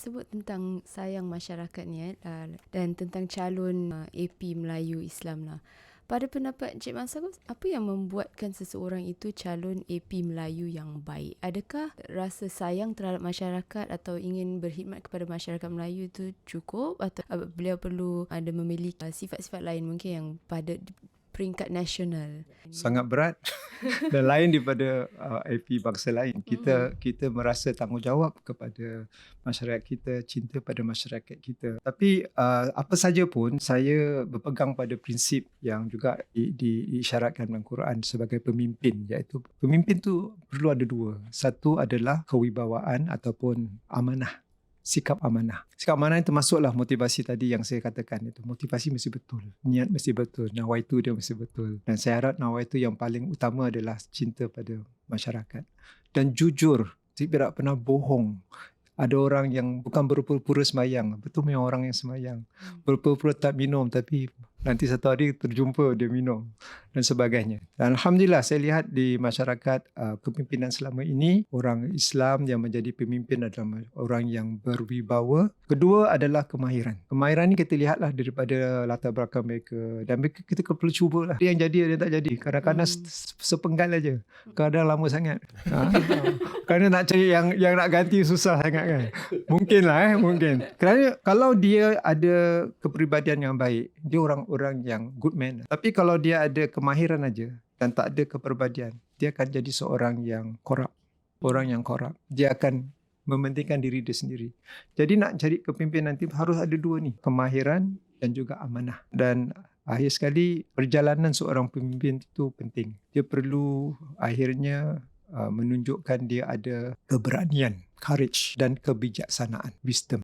sebut tentang sayang masyarakat ni eh, dan tentang calon uh, AP Melayu Islam lah. Pada pendapat Encik Mansur, apa yang membuatkan seseorang itu calon AP Melayu yang baik? Adakah rasa sayang terhadap masyarakat atau ingin berkhidmat kepada masyarakat Melayu itu cukup atau uh, beliau perlu ada memiliki uh, sifat-sifat lain mungkin yang pada peringkat nasional? sangat berat dan lain daripada uh, AP bangsa lain. Kita Mhm. kita merasa tanggungjawab kepada masyarakat kita, cinta pada masyarakat kita. Tapi uh, apa saja pun saya berpegang pada prinsip yang juga di, di, diisyaratkan dalam Quran sebagai pemimpin iaitu pemimpin tu perlu ada dua. Satu adalah kewibawaan ataupun amanah sikap amanah. Sikap amanah itu masuklah motivasi tadi yang saya katakan itu. Motivasi mesti betul. Niat mesti betul. Nawaitu dia mesti betul. Dan saya harap nawaitu yang paling utama adalah cinta pada masyarakat. Dan jujur. Tidak pernah bohong. Ada orang yang bukan berpura-pura semayang. Betul memang orang yang semayang. Berpura-pura tak minum tapi nanti satu hari terjumpa dia minum dan sebagainya. Dan Alhamdulillah saya lihat di masyarakat uh, kepimpinan selama ini orang Islam yang menjadi pemimpin adalah orang yang berwibawa. Kedua adalah kemahiran. Kemahiran ni kita lihatlah daripada latar belakang mereka dan mereka kita perlu cubalah. Dia yang jadi ada tak jadi. Kadang-kadang Hmm. se- sepenggal aja. Kadang lama sangat. Ha. Kerana nak cari yang yang nak ganti susah sangat kan. Mungkin lah eh, mungkin. Kerana kalau dia ada kepribadian yang baik, dia orang-orang yang good man. Tapi kalau dia ada kemahiran aja dan tak ada kepribadian, dia akan jadi seorang yang korup. Orang yang korup. Dia akan mementingkan diri dia sendiri. Jadi nak cari kepimpinan nanti harus ada dua ni, kemahiran dan juga amanah. Dan akhir sekali perjalanan seorang pemimpin itu penting. Dia perlu akhirnya uh, menunjukkan dia ada keberanian, courage dan kebijaksanaan, wisdom.